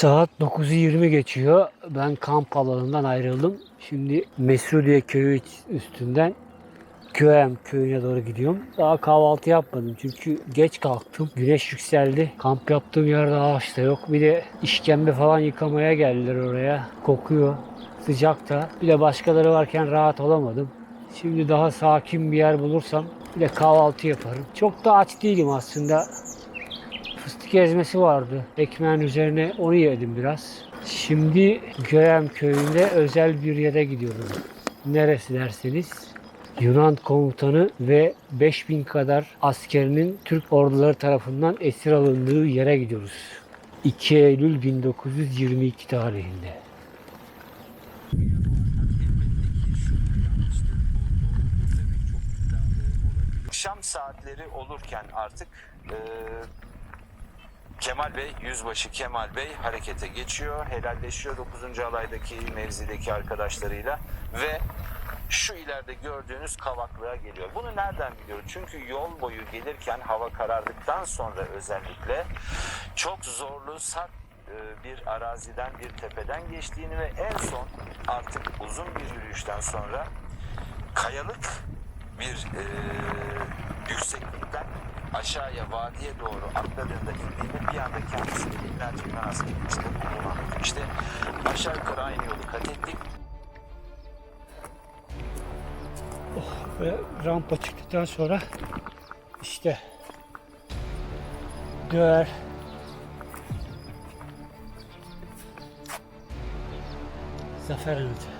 Saat 9'u 20 geçiyor. Ben kamp alanından ayrıldım. Şimdi Mesudiye köyü üstünden Köem köyüne doğru gidiyorum. Daha kahvaltı yapmadım çünkü geç kalktım. Güneş yükseldi. Kamp yaptığım yerde ağaç da yok. Bir de işkembe falan yıkamaya geldiler oraya. Kokuyor. Sıcak da. Bir de başkaları varken rahat olamadım. Şimdi daha sakin bir yer bulursam bir de kahvaltı yaparım. Çok da aç değilim aslında. Fıstık ezmesi vardı. Ekmeğin üzerine onu yedim biraz. Şimdi Göğem köyünde özel bir yere gidiyorum. Neresi derseniz Yunan komutanı ve 5000 kadar askerinin Türk orduları tarafından esir alındığı yere gidiyoruz. 2 Eylül 1922 tarihinde. Akşam saatleri olurken artık e, Kemal Bey, Yüzbaşı Kemal Bey harekete geçiyor. Helalleşiyor 9. alaydaki mevzideki arkadaşlarıyla ve şu ileride gördüğünüz kavaklığa geliyor. Bunu nereden biliyoruz? Çünkü yol boyu gelirken hava karardıktan sonra özellikle çok zorlu, sert e, bir araziden, bir tepeden geçtiğini ve en son artık uzun bir yürüyüşten sonra kayalık bir e, yükseklikten aşağıya vadiye doğru atladığında indiğinde bir anda kendisini binlerce askeri içinde bulunan. İşte aşağı yukarı aynı yolu kat ettik. Ve rampa çıktıktan sonra işte Göğer Zafer Anıtı.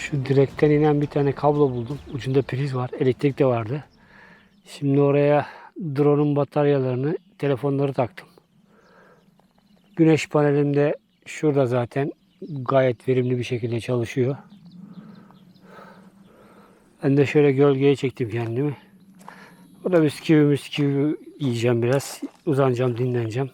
Şu direkten inen bir tane kablo buldum. Ucunda priz var. Elektrik de vardı. Şimdi oraya drone'un bataryalarını, telefonları taktım. Güneş panelim de şurada zaten gayet verimli bir şekilde çalışıyor. Ben de şöyle gölgeye çektim kendimi. Burada bisküvi bisküvi yiyeceğim biraz. Uzanacağım, dinleneceğim.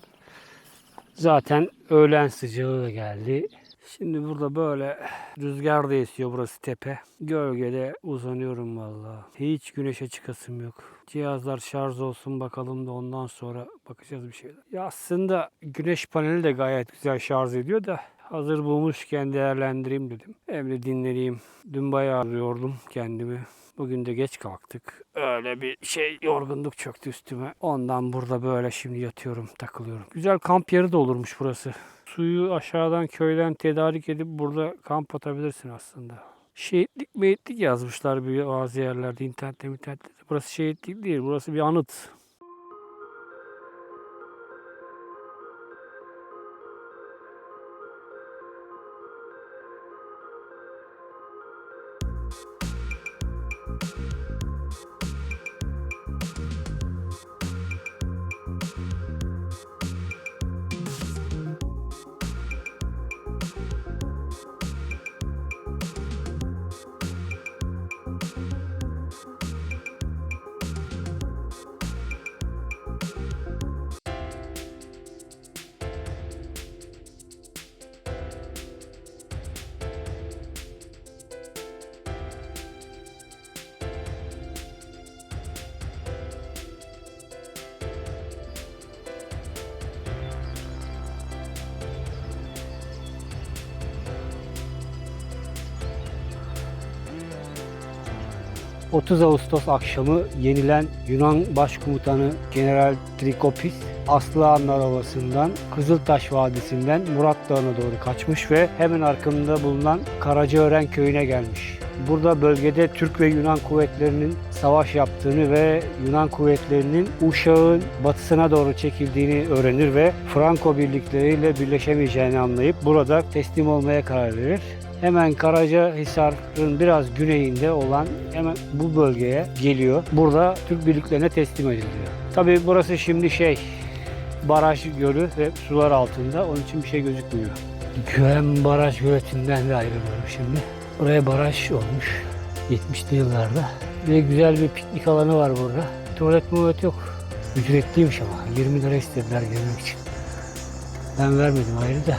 Zaten öğlen sıcağı da geldi. Şimdi burada böyle rüzgar da esiyor burası tepe. Gölgede uzanıyorum vallahi. Hiç güneşe çıkasım yok. Cihazlar şarj olsun bakalım da ondan sonra bakacağız bir şeyler. Ya aslında güneş paneli de gayet güzel şarj ediyor da hazır bulmuşken değerlendireyim dedim. Hem de dinleneyim. Dün bayağı yordum kendimi. Bugün de geç kalktık. Öyle bir şey yorgunluk çöktü üstüme. Ondan burada böyle şimdi yatıyorum, takılıyorum. Güzel kamp yeri de olurmuş burası. Suyu aşağıdan köyden tedarik edip burada kamp atabilirsin aslında. Şehitlik meyitlik yazmışlar bir bazı yerlerde internette internette. Burası şehitlik değil, burası bir anıt. ...30 Ağustos akşamı yenilen Yunan Başkomutanı General Trikopis Aslıhanlar Ovası'ndan Kızıltaş Vadisi'nden Murat Dağı'na doğru kaçmış ve hemen arkamda bulunan Karacaören köyüne gelmiş. burada bölgede Türk ve Yunan kuvvetlerinin savaş yaptığını ve Yunan kuvvetlerinin Uşak'ın batısına doğru çekildiğini öğrenir ve Franco birlikleriyle birleşemeyeceğini anlayıp burada teslim olmaya karar verir. Hemen Karacahisar'ın biraz güneyinde olan hemen bu bölgeye geliyor. Burada Türk birliklerine teslim ediliyor. Tabii burası şimdi şey baraj gölü ve sular altında. Onun için bir şey gözükmüyor. Güven Baraj Göleti'nden de ayrılıyorum şimdi. Buraya baraj olmuş 70'li yıllarda. Ve güzel bir piknik alanı var burada. Tuvalet muvalet yok. Ücretliymiş ama 20 lira istediler girmek için. Ben vermedim ayrı da.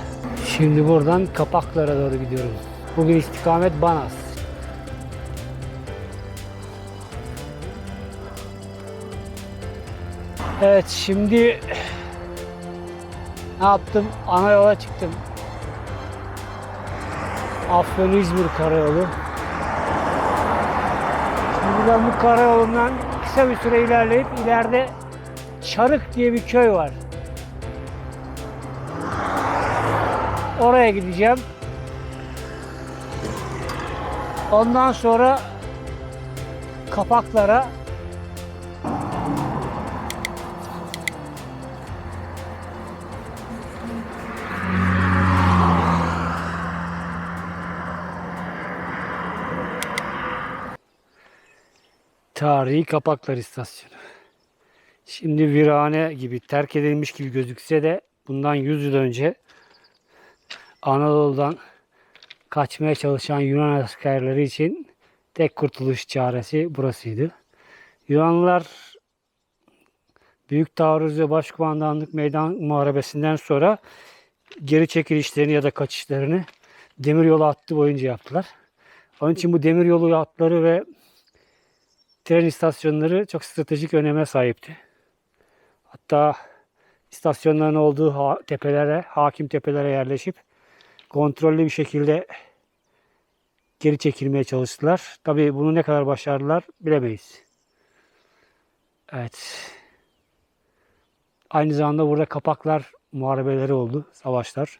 Şimdi buradan Kapaklara doğru gidiyoruz. Bugün istikamet Banas. Evet şimdi ne yaptım? Ana yola çıktım. Afyon İzmir karayolu. Şimdi ben bu karayolundan kısa bir süre ilerleyip ileride Çarık diye bir köy var. Oraya gideceğim. Ondan sonra kapaklara Tarihi Kapaklar İstasyonu. Şimdi virane gibi terk edilmiş gibi gözükse de bundan 100 yıl önce Anadolu'dan kaçmaya çalışan Yunan askerleri için tek kurtuluş çaresi burasıydı. Yunanlılar Büyük Taarruz ve Başkumandanlık Meydan Muharebesi'nden sonra geri çekilişlerini ya da kaçışlarını demiryolu hattı boyunca yaptılar. Onun için bu demiryolu hatları ve tren istasyonları çok stratejik öneme sahipti. Hatta istasyonların olduğu tepelere, hakim tepelere yerleşip kontrollü bir şekilde geri çekilmeye çalıştılar. Tabii bunu ne kadar başardılar bilemeyiz. Evet. Aynı zamanda burada kapaklar muharebeleri oldu, savaşlar.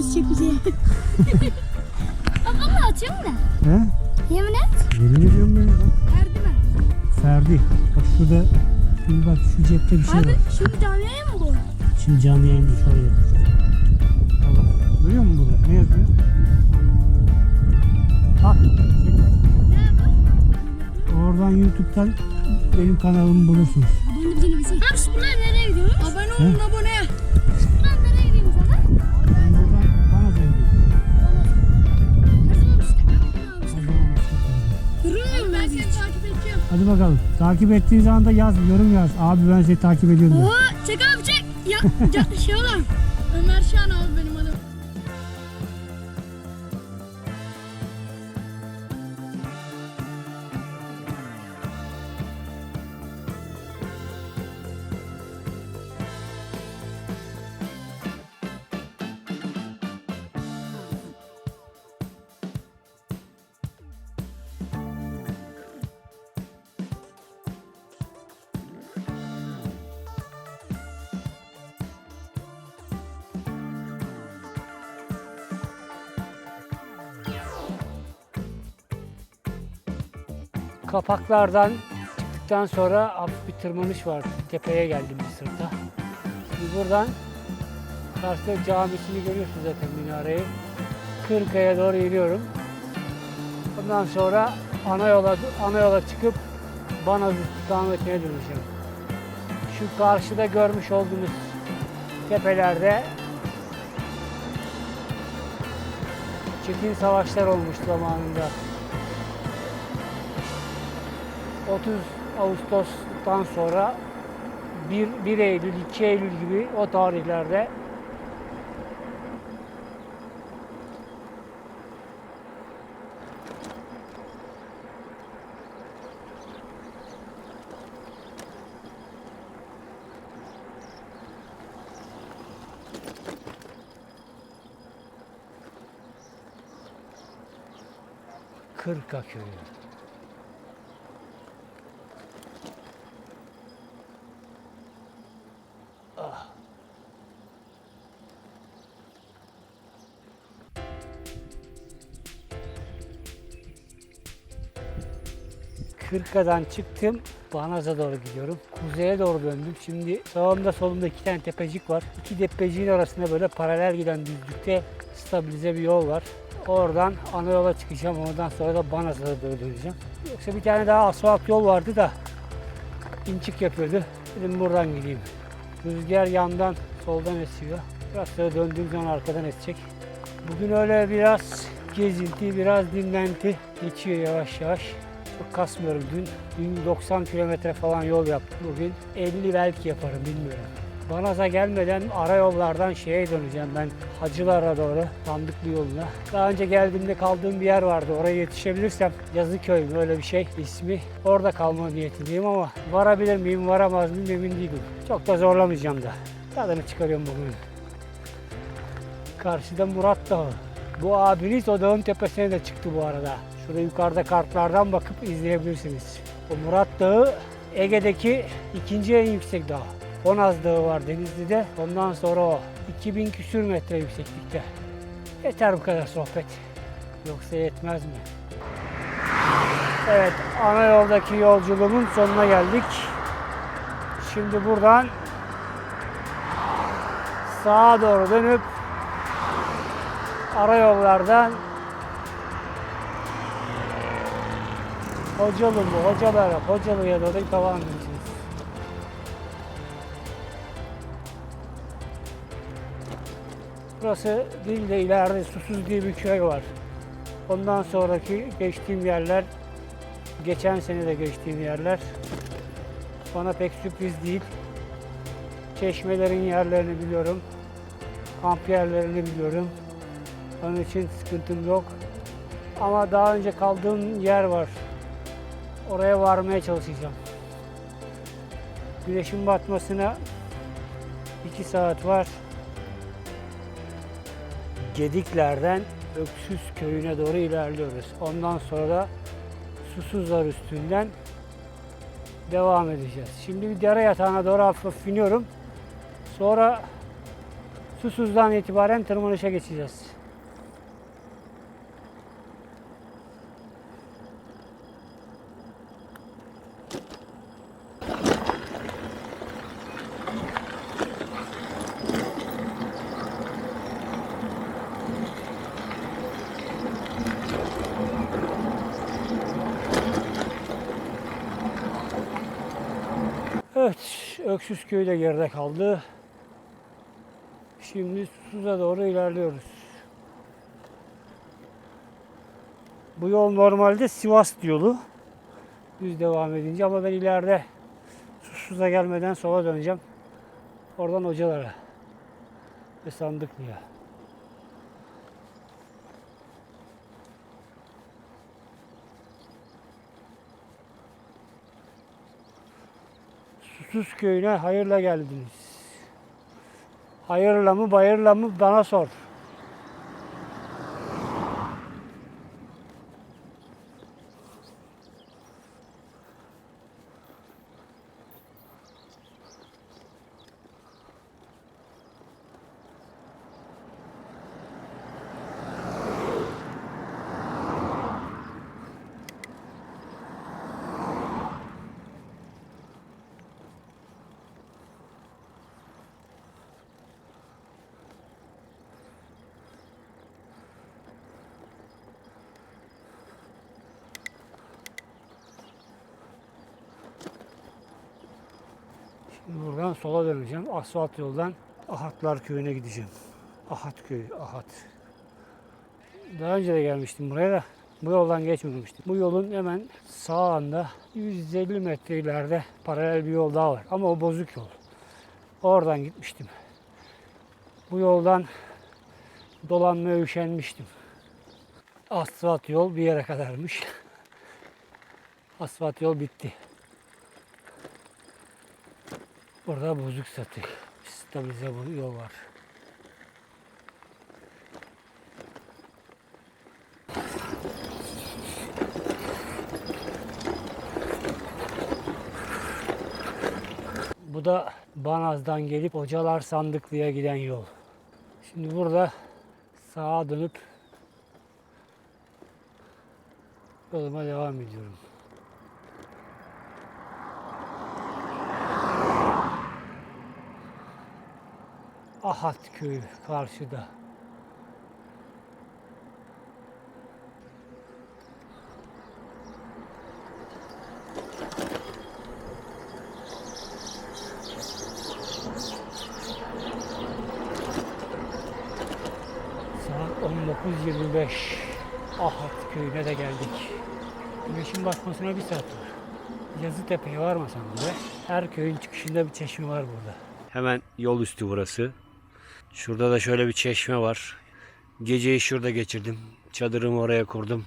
Abi biz çek bizi. Valla atıyorum da. He? Yemin et. Yemin ediyorum ben. Bak. Verdi mi? Ferdi. Bak şurada şimdi bak şu cepte bir şey Abi var. şimdi canlıya mı bu? Şimdi canlı yayında şuraya. Allah. Görüyor musun burada? Ne yazıyor? Ha. şey var. Oradan YouTube'dan benim kanalımı bulursunuz. Abone değil misin? Abi bunlar nereye gidiyoruz? Abone olun abone. Hadi bakalım. Takip ettiğin zaman da yaz, yorum yaz. Abi ben seni takip ediyorum. Oo, çek abi çek. Ya, ya şey olan. Kapaklardan çıktıktan sonra bir tırmanış var. Tepeye geldim Mısır'da. Şimdi buradan Kars'ta camisini görüyorsunuz zaten minareyi. Kırkaya doğru iniyorum. Ondan sonra ana yola, ana yola çıkıp Banaz istikametine döneceğim. Şu karşıda görmüş olduğunuz tepelerde çetin savaşlar olmuş zamanında. 30 Ağustos'tan sonra 1, 1 Eylül, 2 Eylül gibi o tarihlerde Kırka köyü. Kırka'dan çıktım. Banaz'a doğru gidiyorum. Kuzeye doğru döndüm. Şimdi sağımda solumda iki tane tepecik var. İki tepeciğin arasında böyle paralel giden düzlükte stabilize bir yol var. Oradan ana yola çıkacağım. Ondan sonra da Banaz'a doğru döneceğim. Yoksa bir tane daha asfalt yol vardı da inçik yapıyordu. Dedim buradan gideyim. Rüzgar yandan soldan esiyor. Biraz sonra döndüğüm zaman arkadan esecek. Bugün öyle biraz gezinti, biraz dinlenti geçiyor yavaş yavaş. Çok kasmıyorum dün. Dün 90 kilometre falan yol yaptım. Bugün 50 belki yaparım bilmiyorum. Banaz'a gelmeden ara yollardan şeye döneceğim ben Hacılar'a doğru Sandıklı yoluna. Daha önce geldiğimde kaldığım bir yer vardı. Oraya yetişebilirsem Yazıköy mü öyle bir şey ismi. Orada kalma niyetindeyim ama varabilir miyim varamaz mıyım emin değilim. Çok da zorlamayacağım da. Tadını çıkarıyorum bugün. Karşıda Murat Dağı. Bu abiniz o dağın tepesine de çıktı bu arada. Şurada yukarıda kartlardan bakıp izleyebilirsiniz. O Murat Dağı Ege'deki ikinci en yüksek dağ. Bonaz Dağı var Denizli'de. Ondan sonra o. 2000 küsür metre yükseklikte. Yeter bu kadar sohbet. Yoksa yetmez mi? Evet, ana yoldaki yolculuğumun sonuna geldik. Şimdi buradan sağa doğru dönüp ara yollardan Hocalı mı, hocalara, hocalıya doğru devam edeceğiz. Burası değil de ileride Susuz diye bir köy var. Ondan sonraki geçtiğim yerler, geçen sene de geçtiğim yerler bana pek sürpriz değil. Çeşmelerin yerlerini biliyorum. Kamp yerlerini biliyorum. Onun için sıkıntım yok. Ama daha önce kaldığım yer var. Oraya varmaya çalışacağım. Güneşin batmasına 2 saat var. Gediklerden Öksüz köyüne doğru ilerliyoruz. Ondan sonra da Susuzlar üstünden devam edeceğiz. Şimdi bir dere yatağına doğru hafif iniyorum. Sonra Susuz'dan itibaren tırmanışa geçeceğiz. Evet, Öksüz köyü de geride kaldı. Şimdi Susuz'a doğru ilerliyoruz. Bu yol normalde Sivas yolu. Düz devam edince ama ben ileride Susuz'a gelmeden sola döneceğim. Oradan hocalara ve Sandıklı'ya. Susuz köyüne hayırla geldiniz. Hayırla mı bayırla mı bana sor. Buradan sola döneceğim. Asfalt yoldan Ahatlar köyüne gideceğim. Ahat köyü, Ahat. Daha önce de gelmiştim buraya da bu yoldan geçmemiştim. Bu yolun hemen sağında 150 metre ileride paralel bir yol daha var. Ama o bozuk yol. Oradan gitmiştim. Bu yoldan dolanmaya üşenmiştim. Asfalt yol bir yere kadarmış. Asfalt yol bitti. Burada bozuk satı. Stabilize bu yol var. Bu da Banaz'dan gelip Hocalar Sandıklı'ya giden yol. Şimdi burada sağa dönüp yoluma devam ediyorum. Ahat köyü karşıda. Saat 19.25. Ahat köyüne de geldik. Güneşin batmasına bir saat var. Yazıtepe'ye varmasam bile her köyün çıkışında bir çeşme var burada. Hemen yol üstü burası. Şurada da şöyle bir çeşme var. Geceyi şurada geçirdim. Çadırımı oraya kurdum.